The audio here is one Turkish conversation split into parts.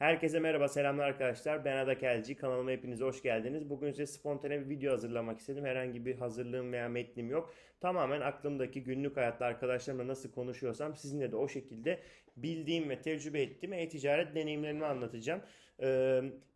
Herkese merhaba, selamlar arkadaşlar. Ben Ada Kelci. Kanalıma hepiniz hoş geldiniz. Bugün size spontane bir video hazırlamak istedim. Herhangi bir hazırlığım veya metnim yok. Tamamen aklımdaki günlük hayatta arkadaşlarımla nasıl konuşuyorsam sizinle de o şekilde bildiğim ve tecrübe ettiğim e-ticaret deneyimlerimi anlatacağım.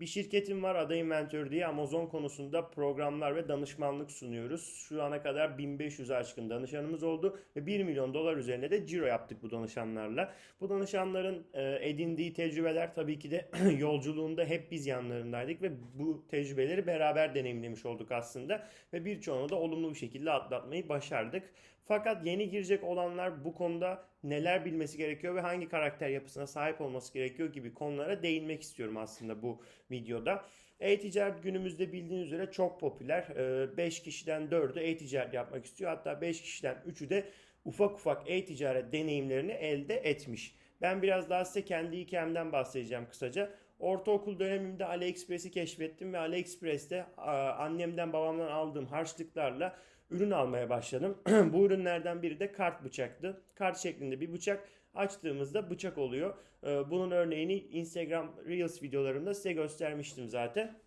Bir şirketim var Ada Inventor diye Amazon konusunda programlar ve danışmanlık sunuyoruz. Şu ana kadar 1500 aşkın danışanımız oldu ve 1 milyon dolar üzerine de ciro yaptık bu danışanlarla. Bu danışanların edindiği tecrübeler tabii ki de yolculuğunda hep biz yanlarındaydık ve bu tecrübeleri beraber deneyimlemiş olduk aslında ve birçoğunu da olumlu bir şekilde atlatmayı başardık. Fakat yeni girecek olanlar bu konuda neler bilmesi gerekiyor ve hangi karakter yapısına sahip olması gerekiyor gibi konulara değinmek istiyorum aslında bu videoda. E-ticaret günümüzde bildiğiniz üzere çok popüler. 5 kişiden 4'ü e-ticaret yapmak istiyor. Hatta 5 kişiden 3'ü de ufak ufak e-ticaret deneyimlerini elde etmiş. Ben biraz daha size kendi hikayemden bahsedeceğim kısaca. Ortaokul dönemimde AliExpress'i keşfettim ve AliExpress'te annemden babamdan aldığım harçlıklarla ürün almaya başladım. Bu ürünlerden biri de kart bıçaktı. Kart şeklinde bir bıçak açtığımızda bıçak oluyor. Bunun örneğini Instagram Reels videolarımda size göstermiştim zaten.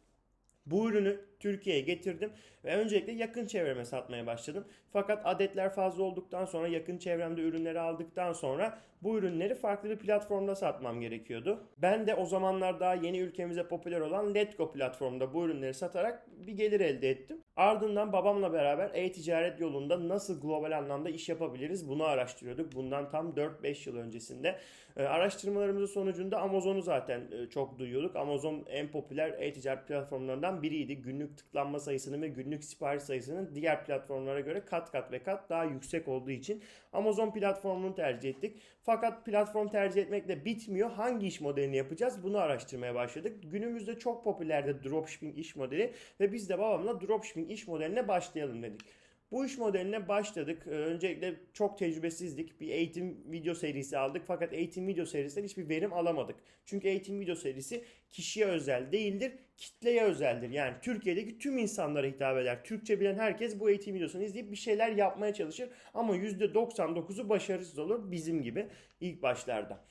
Bu ürünü Türkiye'ye getirdim ve öncelikle yakın çevreme satmaya başladım. Fakat adetler fazla olduktan sonra yakın çevremde ürünleri aldıktan sonra bu ürünleri farklı bir platformda satmam gerekiyordu. Ben de o zamanlar daha yeni ülkemize popüler olan Letgo platformunda bu ürünleri satarak bir gelir elde ettim. Ardından babamla beraber e-ticaret yolunda nasıl global anlamda iş yapabiliriz bunu araştırıyorduk. Bundan tam 4-5 yıl öncesinde. E, araştırmalarımızın sonucunda Amazon'u zaten e, çok duyuyorduk. Amazon en popüler e-ticaret platformlarından biriydi. Günlük tıklanma sayısının ve günlük sipariş sayısının diğer platformlara göre kat kat ve kat daha yüksek olduğu için Amazon platformunu tercih ettik. Fakat platform tercih etmekle bitmiyor. Hangi iş modelini yapacağız? Bunu araştırmaya başladık. Günümüzde çok popülerdi dropshipping iş modeli ve biz de babamla dropshipping iş modeline başlayalım dedik. Bu iş modeline başladık. Ee, Öncelikle çok tecrübesizdik. Bir eğitim video serisi aldık. Fakat eğitim video serisinden hiçbir verim alamadık. Çünkü eğitim video serisi kişiye özel değildir, kitleye özeldir. Yani Türkiye'deki tüm insanlara hitap eder. Türkçe bilen herkes bu eğitim videosunu izleyip bir şeyler yapmaya çalışır. Ama %99'u başarısız olur bizim gibi ilk başlarda.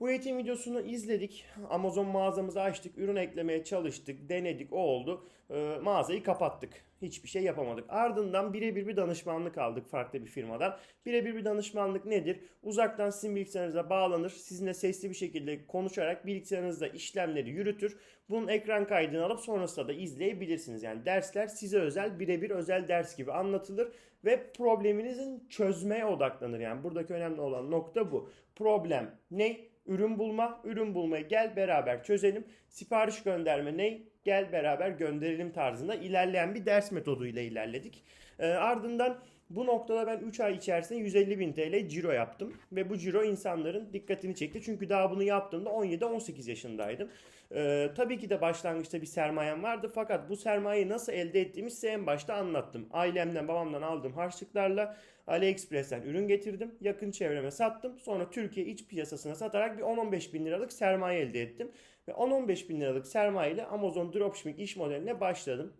Bu eğitim videosunu izledik. Amazon mağazamızı açtık. Ürün eklemeye çalıştık. Denedik. O oldu. Ee, mağazayı kapattık. Hiçbir şey yapamadık. Ardından birebir bir danışmanlık aldık farklı bir firmadan. Birebir bir danışmanlık nedir? Uzaktan sizin bilgisayarınıza bağlanır. Sizinle sesli bir şekilde konuşarak bilgisayarınızda işlemleri yürütür. Bunun ekran kaydını alıp sonrasında da izleyebilirsiniz. Yani dersler size özel birebir özel ders gibi anlatılır ve probleminizin çözmeye odaklanır. Yani buradaki önemli olan nokta bu. Problem ne? Ürün bulma, ürün bulmayı gel beraber çözelim. Sipariş gönderme ne? Gel beraber gönderelim tarzında ilerleyen bir ders metoduyla ilerledik. E, ardından bu noktada ben 3 ay içerisinde 150 bin TL ciro yaptım. Ve bu ciro insanların dikkatini çekti. Çünkü daha bunu yaptığımda 17-18 yaşındaydım. Ee, tabii ki de başlangıçta bir sermayem vardı. Fakat bu sermayeyi nasıl elde ettiğimi size en başta anlattım. Ailemden babamdan aldığım harçlıklarla AliExpress'ten ürün getirdim. Yakın çevreme sattım. Sonra Türkiye iç piyasasına satarak bir 10-15 bin liralık sermaye elde ettim. Ve 10-15 bin liralık sermaye ile Amazon Dropshipping iş modeline başladım.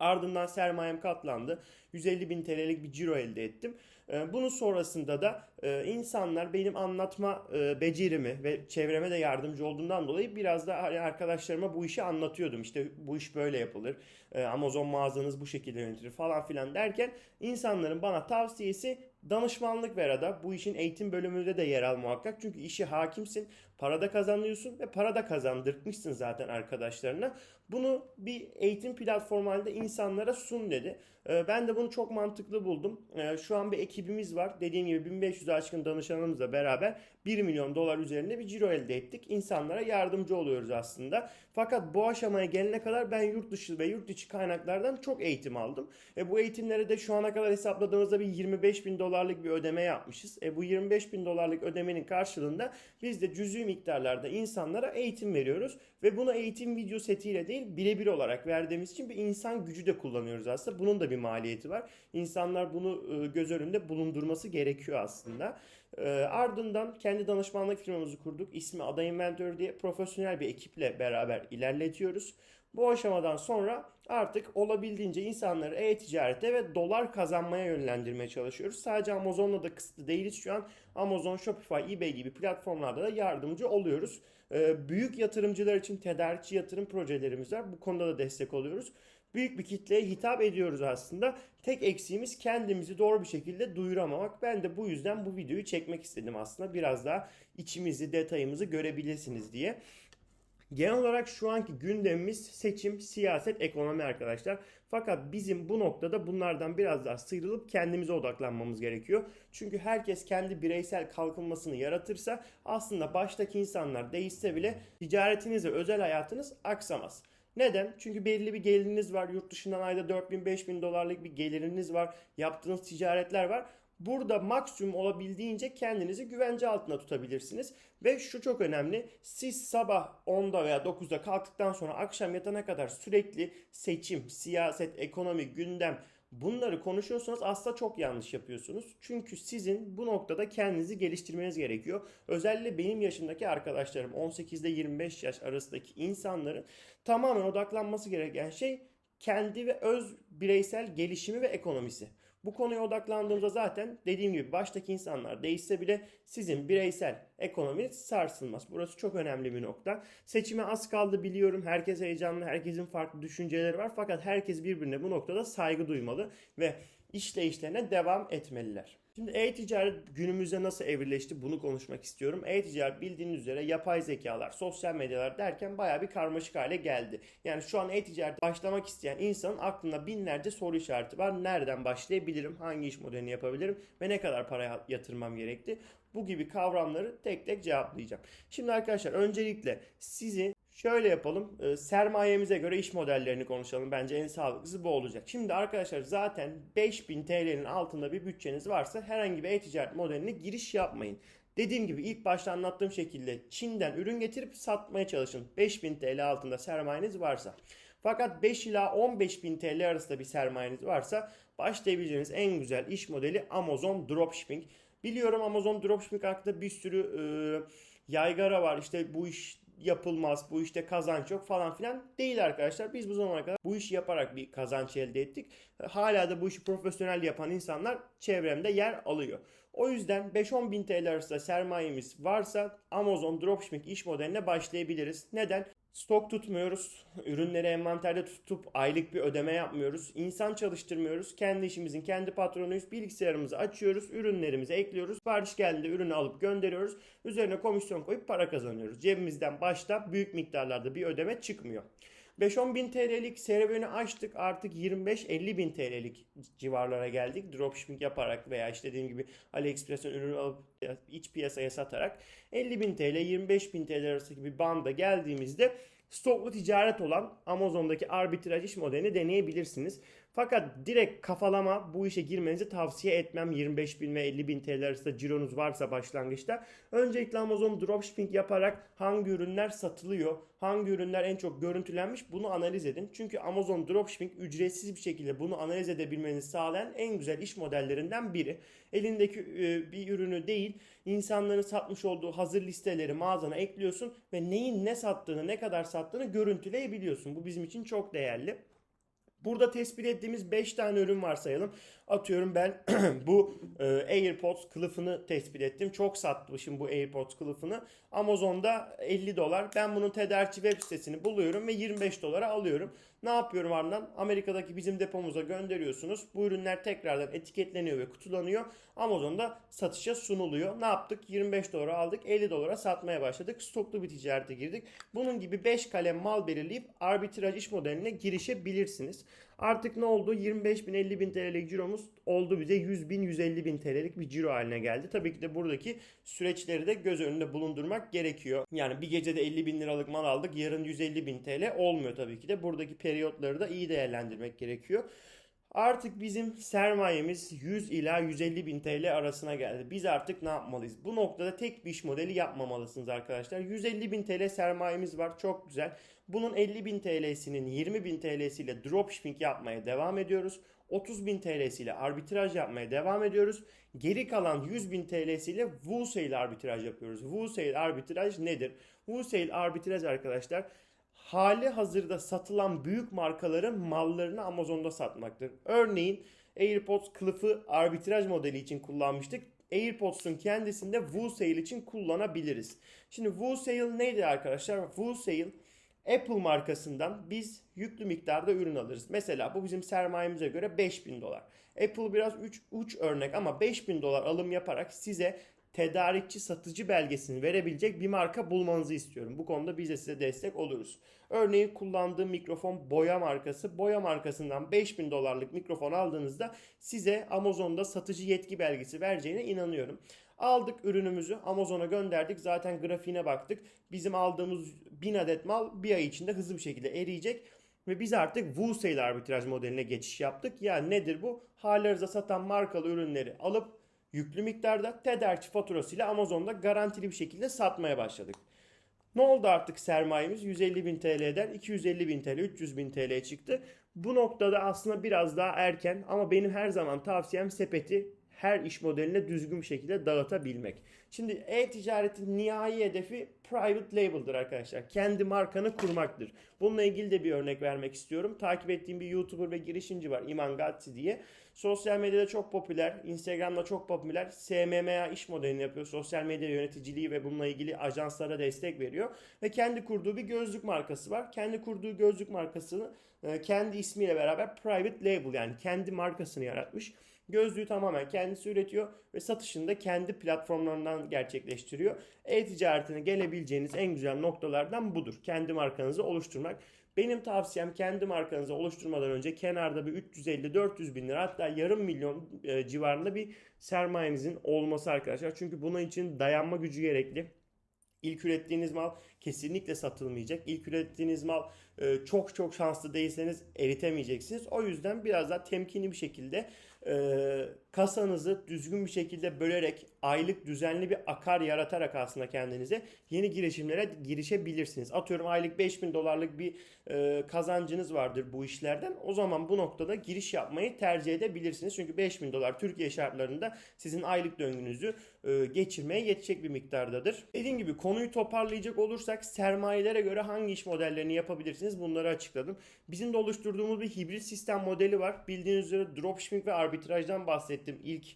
Ardından sermayem katlandı. 150 bin TL'lik bir ciro elde ettim. Ee, bunun sonrasında da e, insanlar benim anlatma e, becerimi ve çevreme de yardımcı olduğundan dolayı biraz da hani arkadaşlarıma bu işi anlatıyordum. İşte bu iş böyle yapılır. Ee, Amazon mağazanız bu şekilde yönetilir falan filan derken insanların bana tavsiyesi danışmanlık ver ada. Bu işin eğitim bölümünde de yer al muhakkak. Çünkü işi hakimsin. Parada kazanıyorsun ve parada kazandırmışsın zaten arkadaşlarına. Bunu bir eğitim platformu halinde insanlara sun dedi. Ee, ben de bunu çok mantıklı buldum. Ee, şu an bir ekibimiz var. Dediğim gibi 1500 aşkın danışanımızla beraber 1 milyon dolar üzerinde bir ciro elde ettik. İnsanlara yardımcı oluyoruz aslında. Fakat bu aşamaya gelene kadar ben yurt dışı ve yurt içi kaynaklardan çok eğitim aldım. E bu eğitimlere de şu ana kadar hesapladığımızda bir 25 bin dolarlık bir ödeme yapmışız. E bu 25 bin dolarlık ödemenin karşılığında biz de cüzi miktarlarda insanlara eğitim veriyoruz. Ve bunu eğitim video setiyle değil birebir olarak verdiğimiz için bir insan gücü de kullanıyoruz aslında. Bunun da bir maliyeti var. İnsanlar bunu e, göz önünde bulundurması gerekiyor aslında. Ee, ardından kendi danışmanlık firmamızı kurduk. İsmi Ada Inventor diye profesyonel bir ekiple beraber ilerletiyoruz. Bu aşamadan sonra artık olabildiğince insanları e-ticarete ve dolar kazanmaya yönlendirmeye çalışıyoruz. Sadece Amazon'la da kısıtlı değiliz şu an. Amazon, Shopify, eBay gibi platformlarda da yardımcı oluyoruz. Ee, büyük yatırımcılar için tedarikçi yatırım projelerimiz var. Bu konuda da destek oluyoruz. Büyük bir kitleye hitap ediyoruz aslında. Tek eksiğimiz kendimizi doğru bir şekilde duyuramamak. Ben de bu yüzden bu videoyu çekmek istedim aslında. Biraz daha içimizi, detayımızı görebilirsiniz diye. Genel olarak şu anki gündemimiz seçim, siyaset, ekonomi arkadaşlar. Fakat bizim bu noktada bunlardan biraz daha sıyrılıp kendimize odaklanmamız gerekiyor. Çünkü herkes kendi bireysel kalkınmasını yaratırsa aslında baştaki insanlar değişse bile ticaretiniz ve özel hayatınız aksamaz. Neden? Çünkü belli bir geliriniz var. Yurt dışından ayda 4000-5000 dolarlık bir geliriniz var. Yaptığınız ticaretler var. Burada maksimum olabildiğince kendinizi güvence altında tutabilirsiniz. Ve şu çok önemli. Siz sabah 10'da veya 9'da kalktıktan sonra akşam yatana kadar sürekli seçim, siyaset, ekonomi, gündem bunları konuşuyorsanız aslında çok yanlış yapıyorsunuz. Çünkü sizin bu noktada kendinizi geliştirmeniz gerekiyor. Özellikle benim yaşımdaki arkadaşlarım 18 ile 25 yaş arasındaki insanların tamamen odaklanması gereken şey kendi ve öz bireysel gelişimi ve ekonomisi. Bu konuya odaklandığımızda zaten dediğim gibi baştaki insanlar değişse bile sizin bireysel ekonominiz sarsılmaz. Burası çok önemli bir nokta. Seçime az kaldı biliyorum. Herkes heyecanlı, herkesin farklı düşünceleri var. Fakat herkes birbirine bu noktada saygı duymalı ve işleyişlerine devam etmeliler. Şimdi e-ticaret günümüzde nasıl evrileşti bunu konuşmak istiyorum. E-ticaret bildiğiniz üzere yapay zekalar, sosyal medyalar derken baya bir karmaşık hale geldi. Yani şu an e-ticaret başlamak isteyen insanın aklında binlerce soru işareti var. Nereden başlayabilirim? Hangi iş modelini yapabilirim? Ve ne kadar para yatırmam gerekti? Bu gibi kavramları tek tek cevaplayacağım. Şimdi arkadaşlar öncelikle sizi Şöyle yapalım. E, sermayemize göre iş modellerini konuşalım. Bence en sağlıklısı bu olacak. Şimdi arkadaşlar zaten 5000 TL'nin altında bir bütçeniz varsa herhangi bir e-ticaret modeline giriş yapmayın. Dediğim gibi ilk başta anlattığım şekilde Çin'den ürün getirip satmaya çalışın. 5000 TL altında sermayeniz varsa. Fakat 5 ila 15 bin TL arasında bir sermayeniz varsa başlayabileceğiniz en güzel iş modeli Amazon Dropshipping. Biliyorum Amazon Dropshipping hakkında bir sürü e, yaygara var. İşte bu iş yapılmaz, bu işte kazanç yok falan filan değil arkadaşlar. Biz bu zamana kadar bu işi yaparak bir kazanç elde ettik. Hala da bu işi profesyonel yapan insanlar çevremde yer alıyor. O yüzden 5-10 bin TL arasında sermayemiz varsa Amazon Dropshipping iş modeline başlayabiliriz. Neden? Stok tutmuyoruz. Ürünleri envanterde tutup aylık bir ödeme yapmıyoruz. İnsan çalıştırmıyoruz. Kendi işimizin kendi patronuyuz. Bilgisayarımızı açıyoruz. Ürünlerimizi ekliyoruz. Sipariş geldiğinde ürünü alıp gönderiyoruz. Üzerine komisyon koyup para kazanıyoruz. Cebimizden başta büyük miktarlarda bir ödeme çıkmıyor. 5-10 bin TL'lik serüveni açtık artık 25-50 bin TL'lik civarlara geldik. Dropshipping yaparak veya işte dediğim gibi AliExpress'ten ürünü alıp iç piyasaya satarak 50 bin TL 25 bin TL arasındaki bir banda geldiğimizde stoklu ticaret olan Amazon'daki arbitraj iş modelini deneyebilirsiniz. Fakat direkt kafalama bu işe girmenizi tavsiye etmem. 25 bin ve 50 bin TL arasında cironuz varsa başlangıçta. Öncelikle Amazon dropshipping yaparak hangi ürünler satılıyor, hangi ürünler en çok görüntülenmiş bunu analiz edin. Çünkü Amazon dropshipping ücretsiz bir şekilde bunu analiz edebilmenizi sağlayan en güzel iş modellerinden biri. Elindeki e, bir ürünü değil, insanların satmış olduğu hazır listeleri mağazana ekliyorsun ve neyin ne sattığını, ne kadar sattığını görüntüleyebiliyorsun. Bu bizim için çok değerli. Burada tespit ettiğimiz 5 tane ürün varsayalım. Atıyorum ben bu e, AirPods kılıfını tespit ettim. Çok satmışım bu AirPods kılıfını. Amazon'da 50 dolar. Ben bunun tedarikçi web sitesini buluyorum ve 25 dolara alıyorum. Ne yapıyorum ardından? Amerika'daki bizim depomuza gönderiyorsunuz. Bu ürünler tekrardan etiketleniyor ve kutulanıyor. Amazon'da satışa sunuluyor. Ne yaptık? 25 dolara aldık. 50 dolara satmaya başladık. Stoklu bir ticarete girdik. Bunun gibi 5 kalem mal belirleyip arbitraj iş modeline girişebilirsiniz. Artık ne oldu? 25 bin 50 bin TL'lik ciromuz oldu bize 100 bin 150 bin TL'lik bir ciro haline geldi. Tabii ki de buradaki süreçleri de göz önünde bulundurmak gerekiyor. Yani bir gecede 50 bin liralık mal aldık yarın 150 bin TL olmuyor tabii ki de. Buradaki periyotları da iyi değerlendirmek gerekiyor. Artık bizim sermayemiz 100 ila 150 bin TL arasına geldi. Biz artık ne yapmalıyız? Bu noktada tek bir iş modeli yapmamalısınız arkadaşlar. 150 bin TL sermayemiz var çok güzel. Bunun 50 bin TL'sinin 20 bin TL'siyle dropshipping yapmaya devam ediyoruz. 30 bin TL'siyle arbitraj yapmaya devam ediyoruz. Geri kalan 100 bin TL'siyle wholesale arbitraj yapıyoruz. Wholesale arbitraj nedir? Wholesale arbitraj arkadaşlar hali hazırda satılan büyük markaların mallarını Amazon'da satmaktır. Örneğin AirPods kılıfı arbitraj modeli için kullanmıştık. AirPods'un kendisinde wholesale için kullanabiliriz. Şimdi wholesale neydi arkadaşlar? Wholesale Apple markasından biz yüklü miktarda ürün alırız. Mesela bu bizim sermayemize göre 5000 dolar. Apple biraz uç, uç örnek ama 5000 dolar alım yaparak size tedarikçi satıcı belgesini verebilecek bir marka bulmanızı istiyorum. Bu konuda biz de size destek oluruz. Örneğin kullandığım mikrofon Boya markası. Boya markasından 5000 dolarlık mikrofon aldığınızda size Amazon'da satıcı yetki belgesi vereceğine inanıyorum. Aldık ürünümüzü Amazon'a gönderdik. Zaten grafiğine baktık. Bizim aldığımız 1000 adet mal bir ay içinde hızlı bir şekilde eriyecek. Ve biz artık wholesale arbitraj modeline geçiş yaptık. Yani nedir bu? Halihazırda satan markalı ürünleri alıp yüklü miktarda tedarikçi faturasıyla Amazon'da garantili bir şekilde satmaya başladık. Ne oldu artık sermayemiz 150 bin TL'den 250 bin TL 300 bin TL'ye çıktı. Bu noktada aslında biraz daha erken ama benim her zaman tavsiyem sepeti her iş modeline düzgün bir şekilde dağıtabilmek. Şimdi e-ticaretin nihai hedefi private label'dır arkadaşlar. Kendi markanı kurmaktır. Bununla ilgili de bir örnek vermek istiyorum. Takip ettiğim bir YouTuber ve girişimci var Iman Gazzi diye. Sosyal medyada çok popüler, Instagram'da çok popüler. SMMA iş modelini yapıyor. Sosyal medya yöneticiliği ve bununla ilgili ajanslara destek veriyor. Ve kendi kurduğu bir gözlük markası var. Kendi kurduğu gözlük markasını e, kendi ismiyle beraber private label yani kendi markasını yaratmış. Gözlüğü tamamen kendisi üretiyor ve satışını da kendi platformlarından gerçekleştiriyor. E-ticaretine gelebileceğiniz en güzel noktalardan budur. Kendi markanızı oluşturmak. Benim tavsiyem kendi markanızı oluşturmadan önce kenarda bir 350-400 bin lira hatta yarım milyon e, civarında bir sermayenizin olması arkadaşlar. Çünkü bunun için dayanma gücü gerekli. İlk ürettiğiniz mal kesinlikle satılmayacak. İlk ürettiğiniz mal e, çok çok şanslı değilseniz eritemeyeceksiniz. O yüzden biraz daha temkinli bir şekilde e, kasanızı düzgün bir şekilde bölerek aylık düzenli bir akar yaratarak aslında kendinize yeni girişimlere girişebilirsiniz. Atıyorum aylık 5000 dolarlık bir e, kazancınız vardır bu işlerden. O zaman bu noktada giriş yapmayı tercih edebilirsiniz. Çünkü 5000 dolar Türkiye şartlarında sizin aylık döngünüzü e, geçirmeye yetecek bir miktardadır. Dediğim gibi konuyu toparlayacak olursak sermayelere göre hangi iş modellerini yapabilirsiniz bunları açıkladım. Bizim de oluşturduğumuz bir hibrit sistem modeli var. Bildiğiniz üzere dropshipping ve arbitrajdan bahsettim ilk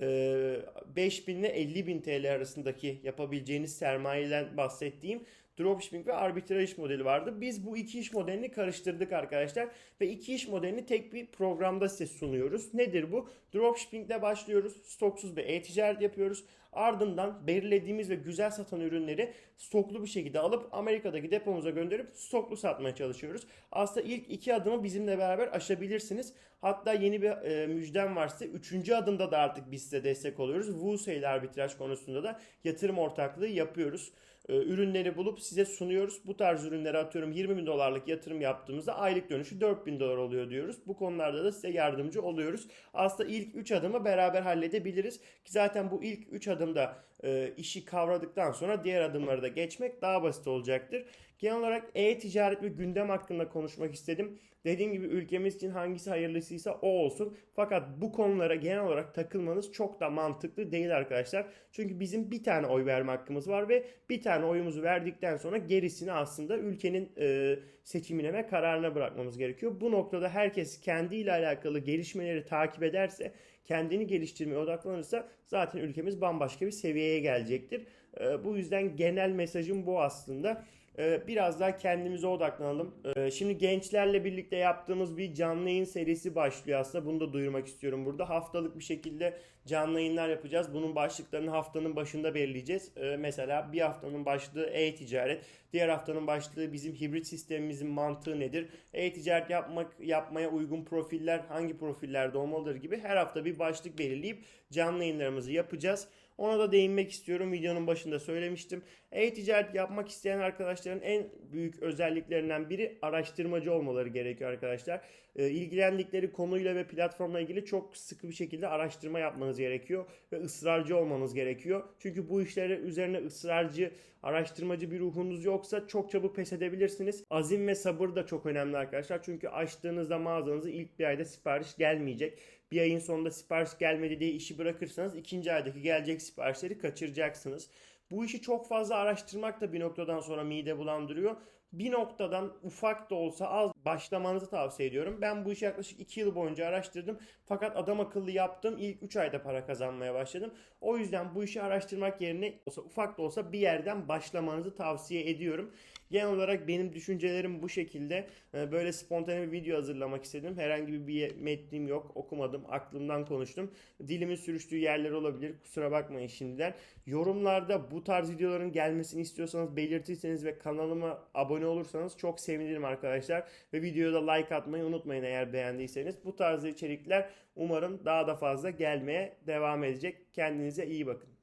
e, 5000 ile 50 bin TL arasındaki yapabileceğiniz sermayeden bahsettiğim dropshipping ve arbitraj modeli vardı. Biz bu iki iş modelini karıştırdık arkadaşlar ve iki iş modelini tek bir programda size sunuyoruz. Nedir bu? Dropshipping ile başlıyoruz. Stoksuz bir e-ticaret yapıyoruz. Ardından belirlediğimiz ve güzel satan ürünleri stoklu bir şekilde alıp Amerika'daki depomuza gönderip stoklu satmaya çalışıyoruz. Aslında ilk iki adımı bizimle beraber aşabilirsiniz. Hatta yeni bir e, müjdem varsa üçüncü adımda da artık biz size destek oluyoruz. Wholesale arbitraj konusunda da yatırım ortaklığı yapıyoruz ürünleri bulup size sunuyoruz. Bu tarz ürünleri atıyorum 20 bin dolarlık yatırım yaptığımızda aylık dönüşü 4 bin dolar oluyor diyoruz. Bu konularda da size yardımcı oluyoruz. Aslında ilk 3 adımı beraber halledebiliriz. Ki zaten bu ilk 3 adımda e, işi kavradıktan sonra diğer adımları da geçmek daha basit olacaktır. Genel olarak e-ticaret ve gündem hakkında konuşmak istedim. Dediğim gibi ülkemiz için hangisi hayırlısıysa o olsun. Fakat bu konulara genel olarak takılmanız çok da mantıklı değil arkadaşlar. Çünkü bizim bir tane oy verme hakkımız var ve bir tane oyumuzu verdikten sonra gerisini aslında ülkenin e, seçimine ve kararına bırakmamız gerekiyor. Bu noktada herkes kendiyle alakalı gelişmeleri takip ederse, kendini geliştirmeye odaklanırsa zaten ülkemiz bambaşka bir seviyeye gelecektir. E, bu yüzden genel mesajım bu aslında. Ee, biraz daha kendimize odaklanalım. Ee, şimdi gençlerle birlikte yaptığımız bir canlı yayın serisi başlıyor aslında. Bunu da duyurmak istiyorum burada. Haftalık bir şekilde canlı yayınlar yapacağız. Bunun başlıklarını haftanın başında belirleyeceğiz. Ee, mesela bir haftanın başlığı e-ticaret. Diğer haftanın başlığı bizim hibrit sistemimizin mantığı nedir? E-ticaret yapmak yapmaya uygun profiller hangi profillerde olmalıdır gibi her hafta bir başlık belirleyip canlı yayınlarımızı yapacağız. Ona da değinmek istiyorum. Videonun başında söylemiştim. E-ticaret yapmak isteyen arkadaşların en büyük özelliklerinden biri araştırmacı olmaları gerekiyor arkadaşlar. E, ilgilendikleri konuyla ve platformla ilgili çok sıkı bir şekilde araştırma yapmanız gerekiyor ve ısrarcı olmanız gerekiyor. Çünkü bu işleri üzerine ısrarcı, araştırmacı bir ruhunuz yoksa çok çabuk pes edebilirsiniz. Azim ve sabır da çok önemli arkadaşlar. Çünkü açtığınızda mağazanızı ilk bir ayda sipariş gelmeyecek. Bir ayın sonunda sipariş gelmedi diye işi bırakırsanız ikinci aydaki gelecek siparişleri kaçıracaksınız. Bu işi çok fazla araştırmak da bir noktadan sonra mide bulandırıyor. Bir noktadan ufak da olsa az başlamanızı tavsiye ediyorum. Ben bu işi yaklaşık 2 yıl boyunca araştırdım. Fakat adam akıllı yaptım. İlk 3 ayda para kazanmaya başladım. O yüzden bu işi araştırmak yerine olsa ufak da olsa bir yerden başlamanızı tavsiye ediyorum. Genel olarak benim düşüncelerim bu şekilde. Ee, Böyle spontane bir video hazırlamak istedim. Herhangi bir metnim yok. Okumadım. Aklımdan konuştum. Dilimin sürüştüğü yerler olabilir. Kusura bakmayın şimdiden. Yorumlarda bu tarz videoların gelmesini istiyorsanız belirtirseniz ve kanalıma abone olursanız çok sevinirim arkadaşlar. Ve videoda like atmayı unutmayın eğer beğendiyseniz. Bu tarz içerikler umarım daha da fazla gelmeye devam edecek. Kendinize iyi bakın.